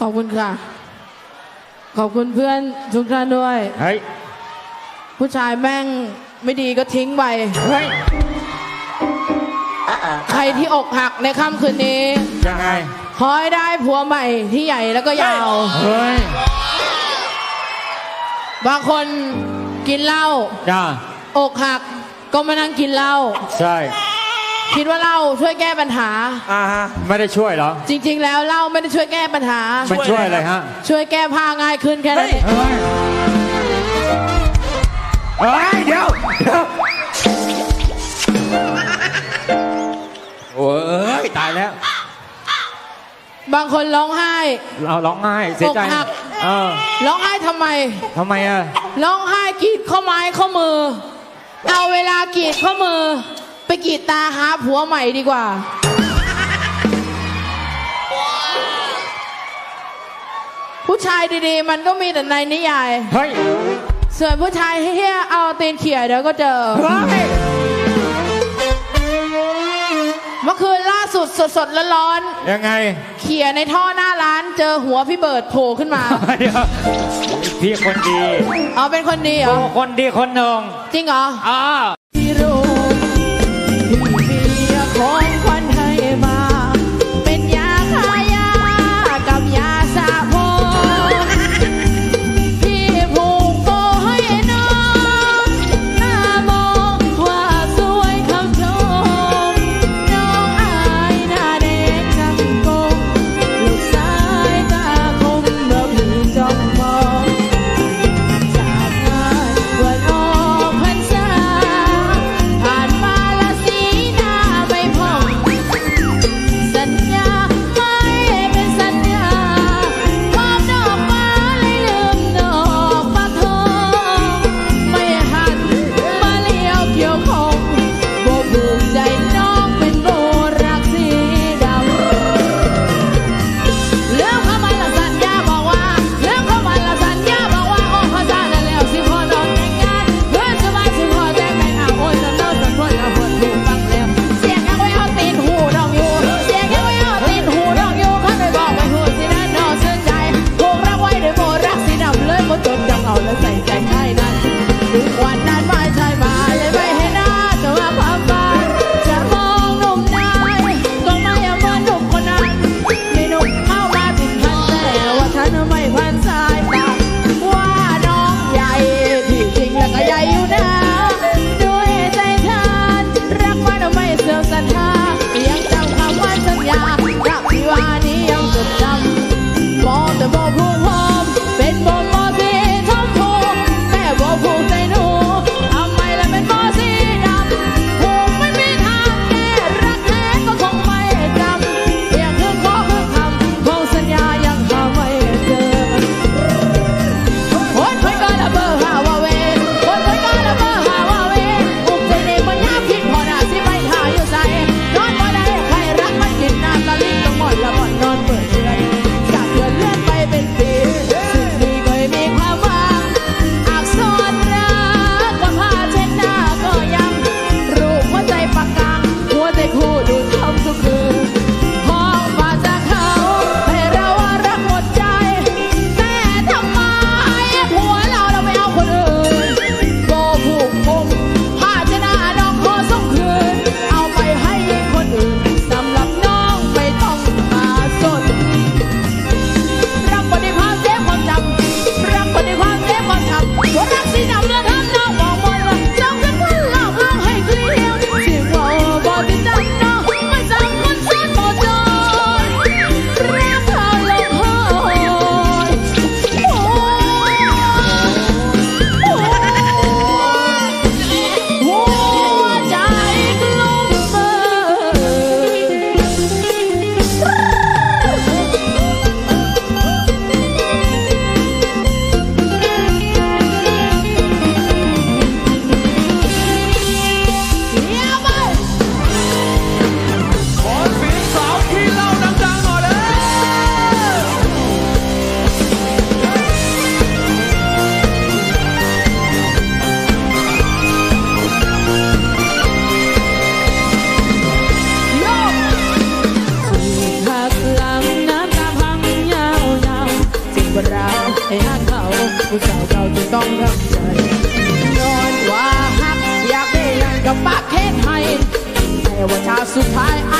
ขอบคุณค่ะ ขอบคุณเพื่อนทุกท่านด้วย เฮ้ย ผู้ชายแม่งไม่ดีก็ทิ้งไป เฮ้ย ใครที่อกหักในค่ำคืนนี้ยังไง ขอให้ได้ผัวใหม่ที่ใหญ่แล้วก็ยาว เฮ้ย บางคนกินเหล้าจ้าอกหักก็มานั่งกินเหล้า ใช่ คิดว่าเหล้าช่วยแก้ปัญหา อ่าฮะ ไม่ได้ช่วยเหรอ จริง ๆ แล้วเหล้าไม่ได้ช่วยแก้ปัญหา มันช่วยอะไรฮะ ช่วยแก้ผ้าง่ายขึ้นแค่นั้นเองเฮ้ยเฮ้ย เดี๋ยวเดี๋ยวโอ้ย ตายแล้ว บางคนร้องไห้ เราร้องไห้เสียใจอกหัก เออร้องไห้ทำไม ทำไมอะ ร้องไห้กรีดข้อไม้ข้อมือ เอาเวลากรีดข้อมือ ไปกรีดตาหาผัวใหม่ดีกว่า ผู้ชายดีๆ มันก็มีแต่ในนิยาย เฮ้ยส่วนผู้ชายเฮี้ยๆเอาตีนเขี่ยเดี๋ยวก็เจอ เฮ้ยเมื่อคืนล่าสุดสดๆร้อนยังไง ๆเขี่ยในท่อหน้าร้านเจอหัวพี่เบิร์ดโผล่ขึ้นมาเดี๋ยวพี่คนดีเอาเป็นคนดีเหรโอ้อคนดีคนหนึ่งจริงเหรออ่าที่รู้ ว่า